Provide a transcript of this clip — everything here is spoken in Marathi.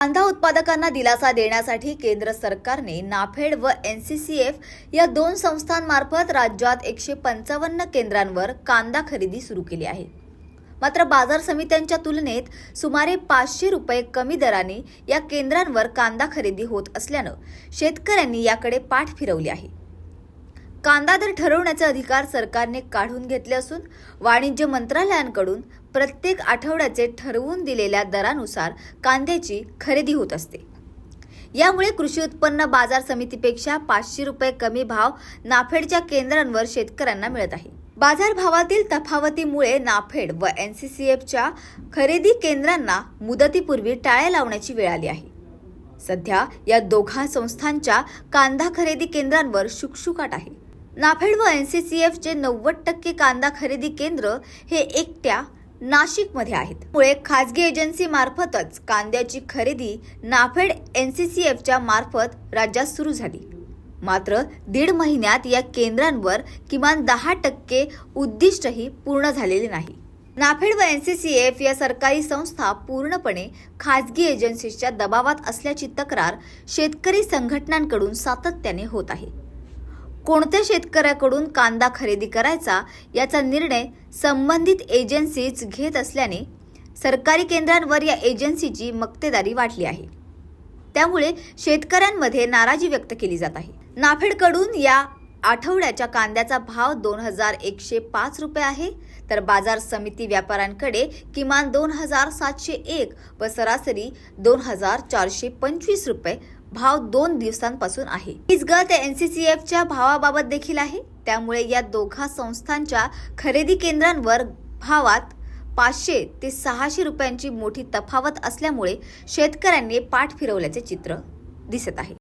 कांदा उत्पादकांना दिलासा देण्यासाठी केंद्र सरकारने नाफेड व एनसीसीएफ या दोन संस्थांमार्फत राज्यात एकशे पंचावन्न केंद्रांवर कांदा खरेदी सुरू केली आहे. मात्र बाजार समित्यांच्या तुलनेत सुमारे पाचशे रुपये कमी दराने या केंद्रांवर कांदा खरेदी होत असल्यानं शेतकऱ्यांनी याकडे पाठ फिरवली आहे. कांदा दर ठरवण्याचे अधिकार सरकारने काढून घेतले असून वाणिज्य मंत्रालयांकडून प्रत्येक आठवड्याचे ठरवून दिलेल्या दरानुसार कांद्याची खरेदी होत असते. यामुळे कृषी उत्पन्न बाजार समितीपेक्षा पाचशे रुपये कमी भाव नाफेडच्या केंद्रांवर शेतकऱ्यांना मिळत आहे. बाजार भावातील तफावतीमुळे नाफेड व एनसीसीएफच्या खरेदी केंद्रांना मुदतीपूर्वी टाळ्या लावण्याची वेळ आली आहे. सध्या या दोघा संस्थांच्या कांदा खरेदी केंद्रांवर शुकशुकाट आहे. नाफेड व एनसीसीएफचे नव्वद टक्के कांदा खरेदी केंद्र हे एकट्या नाशिकमध्ये आहेत. मुळे खाजगी एजन्सी मार्फतच कांद्याची खरेदी नाफेड एनसीसीएफच्या मार्फत राज्यात सुरू झाली. मात्र दीड महिन्यात या केंद्रांवर किमान दहा टक्के उद्दिष्टही पूर्ण झालेले नाही. नाफेड व एनसीसीएफ या सरकारी संस्था पूर्णपणे खाजगी एजन्सीच्या दबावात असल्याची तक्रार शेतकरी संघटनांकडून सातत्याने होत आहे. कोणत्या शेतकऱ्याकडून कांदा खरेदी करायचा याचा निर्णय संबंधित एजन्सीज घेत असल्याने सरकारी केंद्रांवर या एजन्सीची मक्तेदारी वाढली आहे. त्यामुळे शेतकऱ्यांमध्ये नाराजी व्यक्त केली जात आहे. नाफेडकडून या आठवड्याच्या कांद्याचा भाव दोन हजार एकशे पाच रुपये आहे तर बाजार समिती व्यापाऱ्यांकडे किमान दोन हजार सातशे एक व सरासरी दोन हजार चारशे पंचवीस रुपये भाव दोन दिवसांपासून आहे. हीच गत एनसीसीएफच्या भावाबाबत देखील आहे. त्यामुळे या दोघा संस्थांच्या खरेदी केंद्रांवर भावात पाचशे ते सहाशे रुपयांची मोठी तफावत असल्यामुळे शेतकऱ्यांनी पाठ फिरवल्याचे चित्र दिसत आहे.